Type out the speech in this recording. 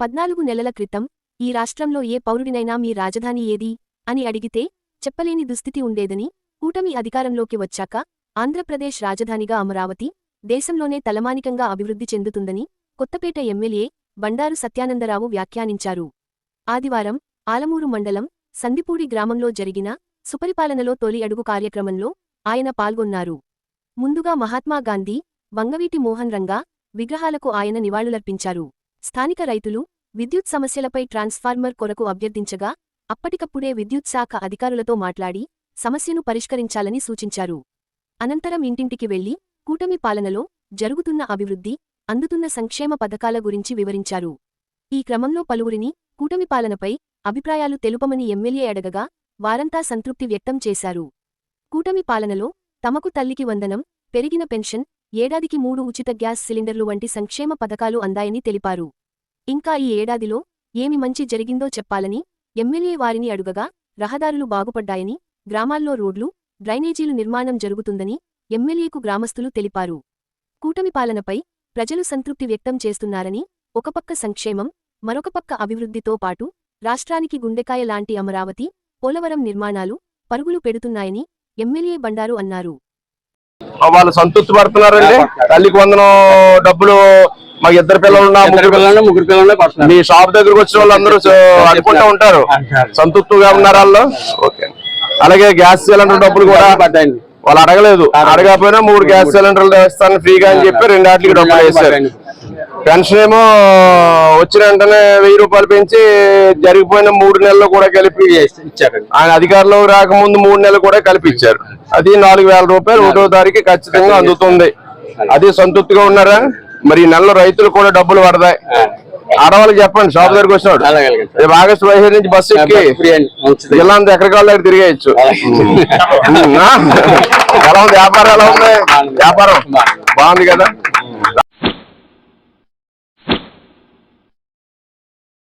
పద్నాలుగు నెలల క్రితం ఈ రాష్ట్రంలో ఏ పౌరుడినైనా మీ రాజధాని ఏది? అని అడిగితే చెప్పలేని దుస్థితి ఉండేదని కూటమి అధికారంలోకి వచ్చాక ఆంధ్రప్రదేశ్ రాజధానిగా అమరావతి దేశంలోనే తలమానికంగా అభివృద్ధి చెందుతుందని కొత్తపేట ఎమ్మెల్యే బండారు సత్యానందరావు వ్యాఖ్యానించారు. ఆదివారం ఆలమూరు మండలం సందిపూడి గ్రామంలో జరిగిన సుపరిపాలనలో తొలి అడుగు కార్యక్రమంలో ఆయన పాల్గొన్నారు. ముందుగా మహాత్మాగాంధీ వంగవీటి మోహన్ రంగా విగ్రహాలకు ఆయన నివాళులర్పించారు. స్థానిక రైతులు విద్యుత్ సమస్యలపై ట్రాన్స్ఫార్మర్ కొరకు అభ్యర్థించగా అప్పటికప్పుడే విద్యుత్ శాఖ అధికారులతో మాట్లాడి సమస్యను పరిష్కరించాలని సూచించారు. అనంతరం ఇంటింటికి వెళ్ళి కూటమి పాలనలో జరుగుతున్న అభివృద్ధి అందుతున్న సంక్షేమ పథకాల గురించి వివరించారు. ఈ క్రమంలో పలువురిని కూటమి పాలనపై అభిప్రాయాలు తెలుపమని ఎమ్మెల్యే అడగగా వారంతా సంతృప్తి వ్యక్తం చేశారు. కూటమి పాలనలో తమకు తల్లికి వందనం పెరిగిన పెన్షన్ ఏడాదికి మూడు ఉచిత గ్యాస్ సిలిండర్లు వంటి సంక్షేమ పథకాలు అందాయని తెలిపారు. ఇంకా ఈ ఏడాదిలో ఏమి మంచి జరిగిందో చెప్పాలని ఎమ్మెల్యే వారిని అడుగగా రహదారులు బాగుపడ్డాయని గ్రామాల్లో రోడ్లు డ్రైనేజీలు నిర్మాణం జరుగుతుందని ఎమ్మెల్యేకు గ్రామస్తులు తెలిపారు. కూటమి పాలనపై ప్రజలు సంతృప్తి వ్యక్తం చేస్తున్నారని ఒకపక్క సంక్షేమం మరొకపక్క అభివృద్ధితో పాటు రాష్ట్రానికి గుండెకాయ లాంటి అమరావతి పోలవరం నిర్మాణాలు పరుగులు పెడుతున్నాయని ఎమ్మెల్యే బండారు అన్నారు. వాళ్ళు సంతృప్తి పడుతున్నారండి తల్లికి వందనం డబ్బులు మాకు ఇద్దరు పిల్లలు ముగ్గురు పిల్లలు ముగ్గురు పిల్లలు మీ షాప్ దగ్గరకు వచ్చిన వాళ్ళు అందరూ అనుకుంటా ఉంటారు. సంతృప్తిగా ఉన్నారు వాళ్ళు? ఓకే. అలాగే గ్యాస్ సిలిండర్ డబ్బులు కూడా పడ్డాయండి. వాళ్ళు అడగలేదు. అడగకపోయినా మూడు గ్యాస్ సిలిండర్లు వేస్తాను ఫ్రీగా అని చెప్పి రెండు ఆటలకి డబ్బులు వేశారు. పెన్షన్ ఏమో వచ్చిన వెంటనే వెయ్యి రూపాయలు పెంచి జరిగిపోయిన మూడు నెలలు కూడా కలిపి ఇచ్చారండి. ఆయన అధికారంలో రాకముందు మూడు నెలలు కూడా కలిపి ఇచ్చారు. అది నాలుగు వేల రూపాయలు ఒకటో తారీఖు ఖచ్చితంగా అందుతుంది. అది సంతృప్తిగా ఉన్నారా? మరి ఈ నెలలో రైతులు కూడా డబ్బులు పడతాయి. ఆడవాళ్ళకి చెప్పండి షాప్ దగ్గరకు వచ్చినాడు. రేపు ఆగస్టు పదిహేను నుంచి బస్సు ఎక్కి జిల్లా అంతా ఎక్కడికి దగ్గర తిరిగేయచ్చు. ఎలా ఉంది? వ్యాపారం ఎలా ఉంది? వ్యాపారం? బాగుంది. కదా?